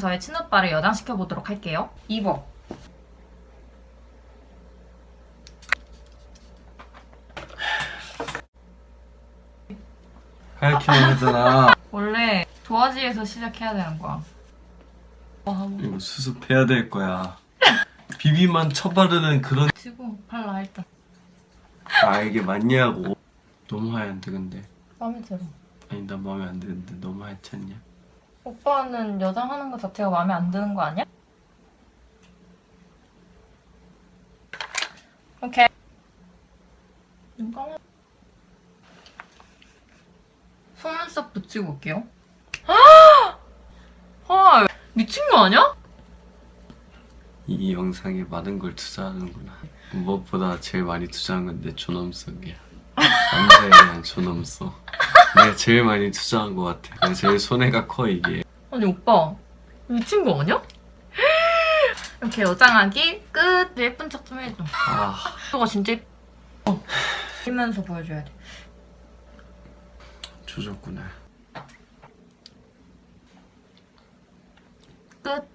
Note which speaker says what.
Speaker 1: 저의 친오빠를 여장시켜 보도록 할게요. 입어.
Speaker 2: 하얗게 나오잖아.
Speaker 1: 원래 도화지에서 시작해야 되는 거야. 와,
Speaker 2: 이거 수습해야 될 거야. 비비만 쳐바르는 그런.
Speaker 1: 치고 발라 일단.
Speaker 2: 아 이게 맞냐고. 너무 하얀데 근데.
Speaker 1: 마음에 들어.
Speaker 2: 아니 나 마음에 안 드는데 너무 하얗지 않냐?
Speaker 1: 오빠는 여장 하는 거 자체가 마음에 안 드는 거 아니야? 오케이. 눈 감아. 속눈썹 붙이고 올게요. 헐, 미친 거 아니야?
Speaker 2: 이 영상에 많은 걸 투자하는구나. 무엇보다 제일 많이 투자한 건 내 존엄성이야. 남자에 대한 존엄성. 내가 제일 많이 투자한 것 같아. 내가 제일 손해가 커 이게.
Speaker 1: 아니 오빠 미친 거 아니야? 이렇게 여장하기 끝. 예쁜 척 좀 해줘.
Speaker 2: 아
Speaker 1: 이거 진짜 예뻐. 어. 하면서 보여줘야 돼.
Speaker 2: 조졌구나.
Speaker 1: 끝.